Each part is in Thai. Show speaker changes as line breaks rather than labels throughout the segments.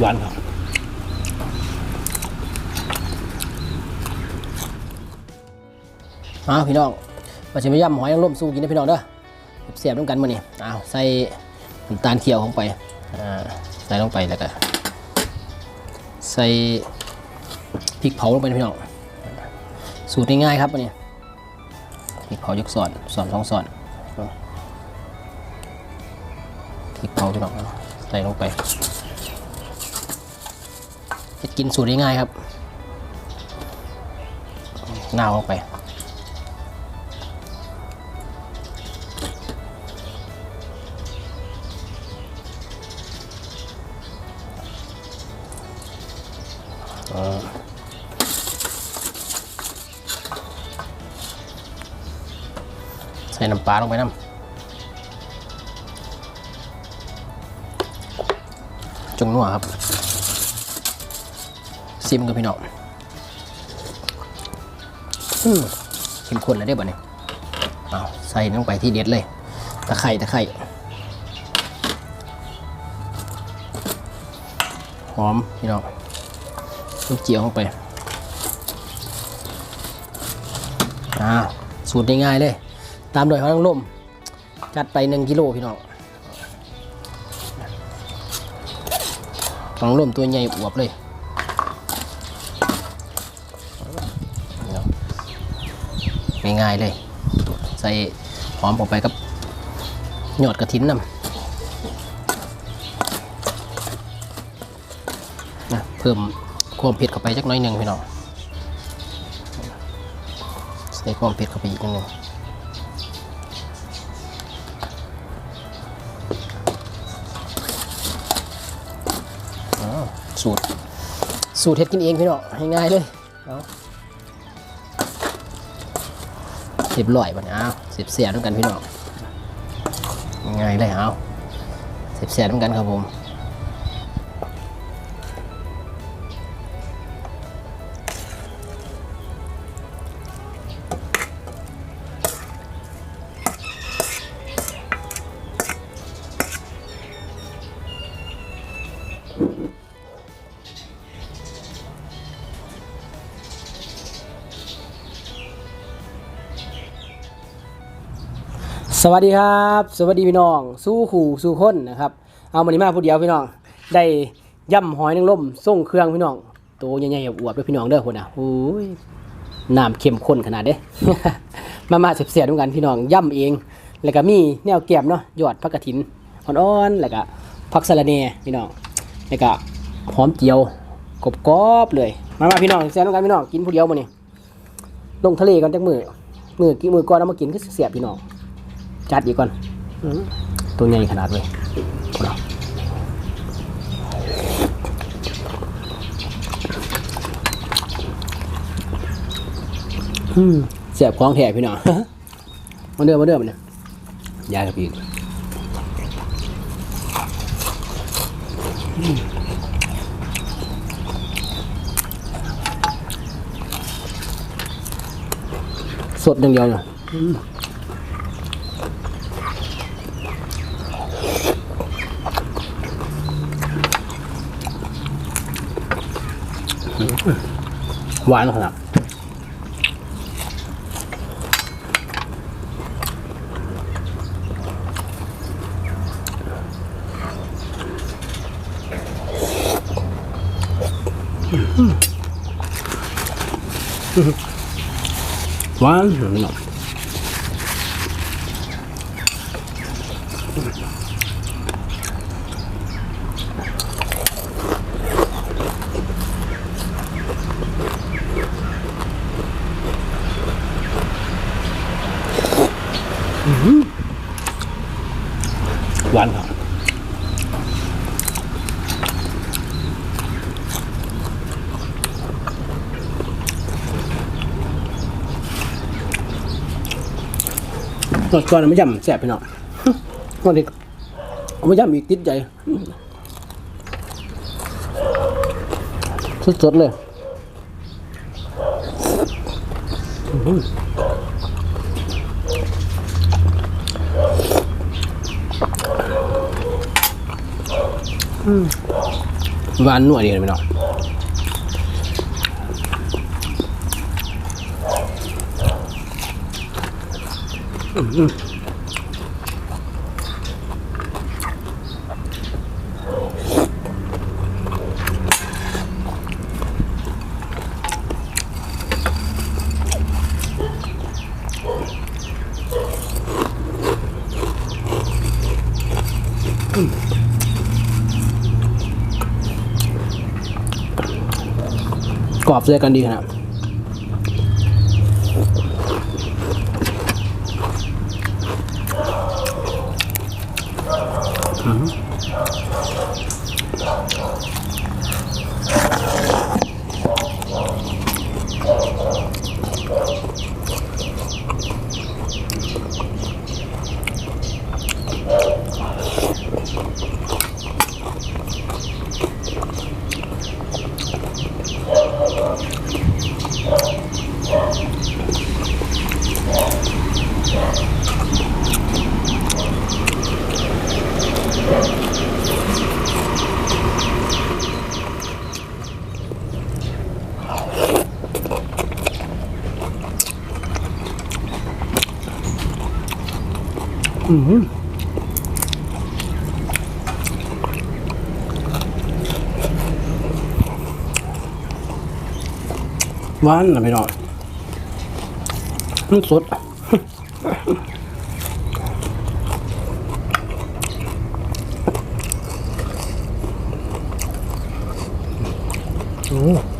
หวานครับอ้าวพี่น้องมาชิมย่ำหอยนางรมสู้กินนะพี่น้องเด้อเสียบๆด้วยกันมาเนี่ยอ้าวใส่น้ำตาลเคี่ยวลงไปอ่าใส่ลงไปแล้วก็ใส่พริกเผาลงไปนะพี่น้องสูตรง่ายๆครับอันนี้พริกเผายกส่วนส่วนสองส่วนพริาพี่น้องใส่ลงไปเฮ็ดกินสูตรง่ายๆครับนาลงไปใส่น้ำปลาลงไปน้ำ นัวครับซิมกับพี่น้องอืมเข้มข้นแล้วได้บ่เนี่ยเอาใส่ลงไปที่เด็ดเลย ตะไคร่ตะไคร่หอมพี่น้องลูกเจียวลงไปอ่าสูตรง่ายๆเลย ตามโดยเขาต้องล่มจัดไปหนึ่งกิโลพี่น้อง ต้องล่มตัวใหญ่อวบเลยง่ายๆเลย ใส่หอมออกไปกับหยอดกระถินนำนะเพิ่มความเผ็ดเข้าไปจักน้อยหนึ่งพี่น้องใส่ความเผ็ดเข้าไปอีกนิดนึง สูตร สูตรเฮ็ดกินเองพี่น้องง่ายๆเลยเอาเรียบร้อยบัดนี้เอาเสียบเสียด้วยกันพี่น้องง่ายเลยเอาเสียบเสียด้วยกันครับผม สวัสดีครับ สวัสดีพี่น้องสู้ขู่สู้คนนะครับ เอามานี้มาผู้เดียวพี่น้อง ได้ย่ำหอยนางรมส่งเครื่องพี่น้องตัวใหญ่ๆอวบด้วยพี่น้องเด้อคนน่ะโอ้ยน้ำเข้มข้นขนาดเด้ มามาเสียบๆด้วยกันพี่น้องย่ำเอง แล้วก็มีแนวแก้มเนาะยอดผักกระถินอ่อนๆแล้วก็ผักสะระเนพี่น้องแล้วก็หอมเจียวกรอบๆเลย มามาพี่น้องเสียบด้วยกันพี่น้องกินผู้เดียวมานี่ลงทะเลกันจักมือมือกี่มือก่อนเอามากินก็เสียบพี่น้อง จัดอีกก่อนอื้อตัวใหญ่ขนาดเลยเอาอืมเสียบของแถพี่น้องมาเดิมมาเดิมเนี่ยยายกับอีกอืมสดอย่างเดียวเนี่ย หวานขนาดหวานหน่อยหวานครับ รสก่อนไม่ย่ำแสบไปหน่อยวันนี้ไม่ย่ำอีกติดใจสดๆเลยหวานหน่วยดีเลยพี่น้อง กรอบเสื้อกันดีขนาดหวานนะพี่น้องมันสดโอ้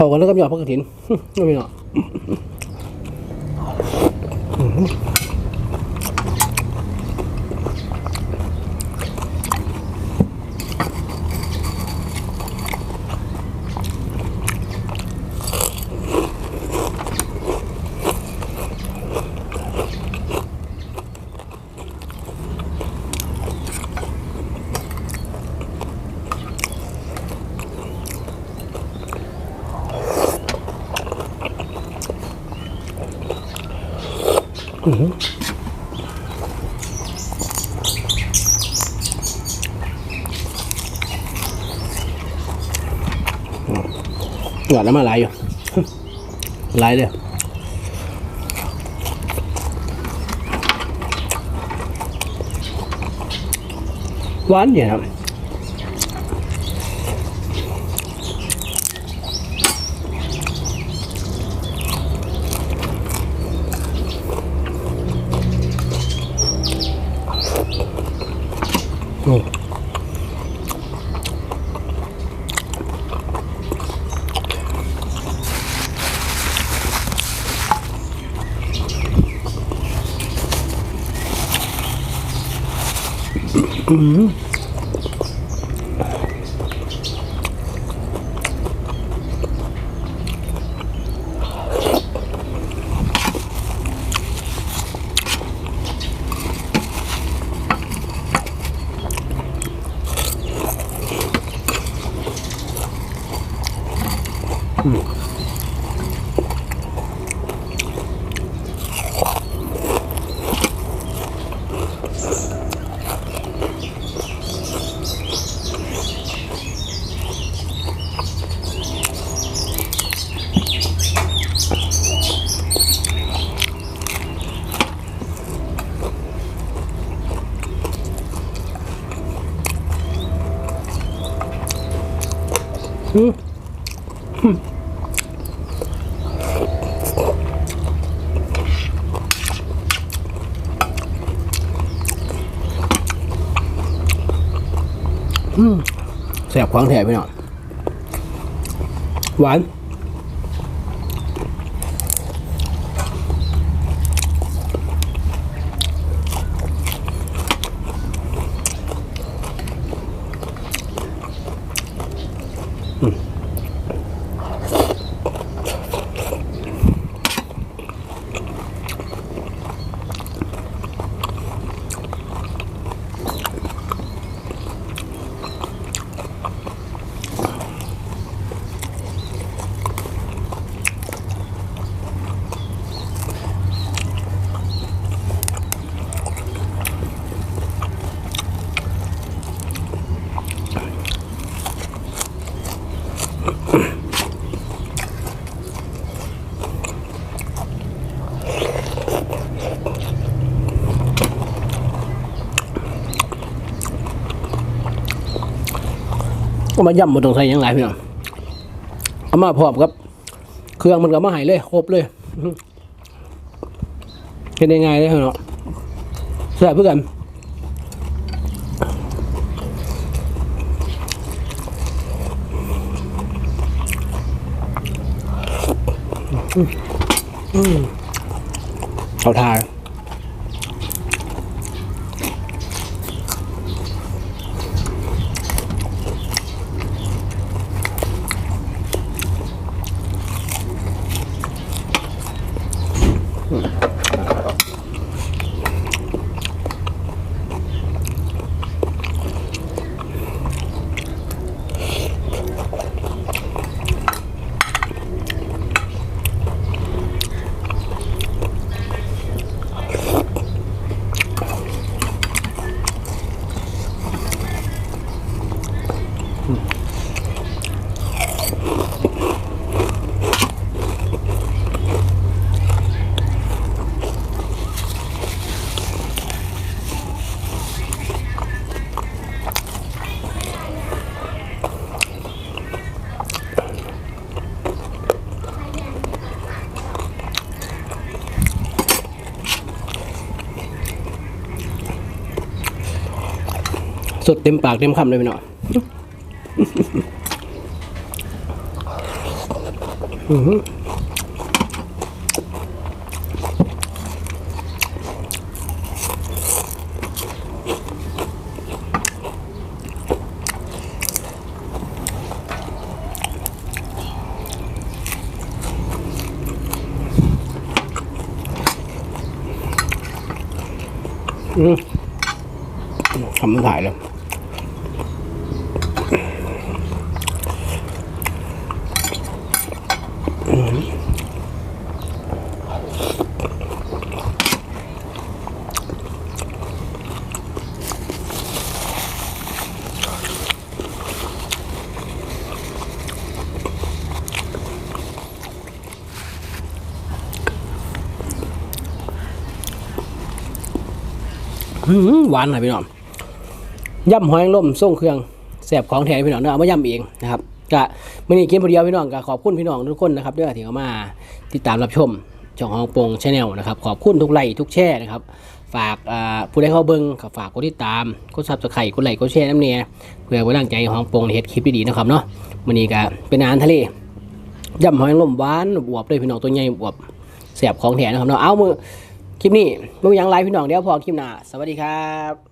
เขากันแล้วก็หยอดพักกระถินไม่เหรอก ไหลเลยหวาน Uhum. Hum. hum. แสบควางแถบไปหน่อยหวาน ก็มาย่ำบนตรงใส่ยังไงพี่น้องเอามาพร้อมครับ เครื่องมันก็มาหายเลย ครบเลยเป็นยังไงเลยพี่น้องแซ่บเพื่อนเอาทาย ดเต็มปากเต็มคำเลยพี่น้องอือหืออืมทำไมันถ่ายเลย อื้อ หวานน่อยพี่น้องย่ำหอยนางรมส่งเครื่องแสบของแท้พี่น้องเนาะเอามาย่ำเองนะครับก็มื่อนี้กินคนเดียวพี่น้องก็ขอบคุณพี่น้องทุกคนนะครับเด้อที่เข้ามาติดตามรับชมช่องฮองปงชาแนลนะครับขอบคุณทุกไลค์ทุกแชร์นะครับฝากผู้ใดเข้าเบิ้งก็ฝากกดติดตามกดซับสไครต์กดไลค์กดแชร์น้ำเนี่ยเพื่อเป็นกำลังใจห้ฮองปงในเฮ็ดคลิปดีๆนะครับเนาะมื่อนี้ก็เป็นอาหารทะเลย่ำหอยนางรมหวานบวบเลยพี่น้องตัวใหญ่บวบแสบของแท้นะครับเนาะเอามือ คลิปนี้ไม่มียังไลฟ์พี่น้องเดี๋ยวพอคลิปหน้า สวัสดีครับ